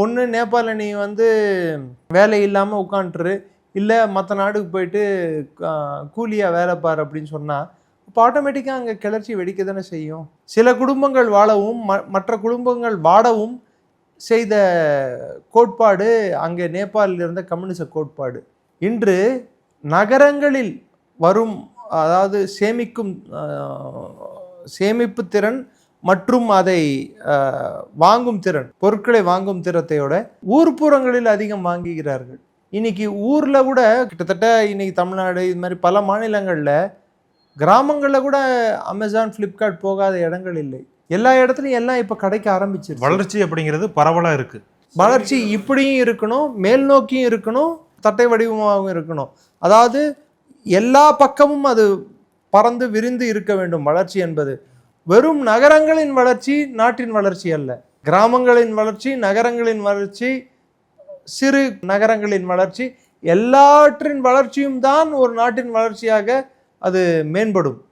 ஒன்று நேபாள நீ வந்து வேலை இல்லாமல் உட்காண்ட்ரு இல்லை மற்ற நாடுக்கு போயிட்டு கூலியாக வேலை பாரு அப்படின்னு சொன்னால் இப்போ ஆட்டோமேட்டிக்காக அங்கே கிளர்ச்சி வெடிக்க தானே செய்யும். சில குடும்பங்கள் வாழவும் ம மற்ற குடும்பங்கள் வாடவும் செய்த கோட்பாடு அங்கே நேபாளில் இருந்த கம்யூனிச கோட்பாடு. இன்று நகரங்களில் வரும் அதாவது சேமிக்கும் சேமிப்பு திறன் மற்றும் அதை வாங்கும் திறன் பொருட்களை வாங்கும் திறத்தையோட ஊர்ப்புறங்களில் அதிகம் வாங்குகிறார்கள். இன்னைக்கு ஊரில் கூட கிட்டத்தட்ட இன்னைக்கு தமிழ்நாடு இது மாதிரி பல மாநிலங்களில் கிராமங்களில் கூட அமேசான் ஃப்ளிப்கார்ட் போகாத இடங்கள் இல்லை. எல்லா இடத்துலையும் எல்லாம் இப்போ கிடைக்க ஆரம்பிச்சிருச்சு. வளர்ச்சி அப்படிங்கிறது பரவலா இருக்கு. வளர்ச்சி இப்படியும் இருக்கணும் மேல் நோக்கியும் இருக்கணும் தட்டை வடிவமாகவும் இருக்கணும். அதாவது எல்லா பக்கமும் அது பறந்து விரிந்து இருக்க வேண்டும். வளர்ச்சி என்பது வெறும் நகரங்களின் வளர்ச்சி நாட்டின் வளர்ச்சி அல்ல. கிராமங்களின் வளர்ச்சி நகரங்களின் வளர்ச்சி சிறு நகரங்களின் வளர்ச்சி எல்லாற்றின் வளர்ச்சியும் தான் ஒரு நாட்டின் வளர்ச்சியாக அது மேம்படும்.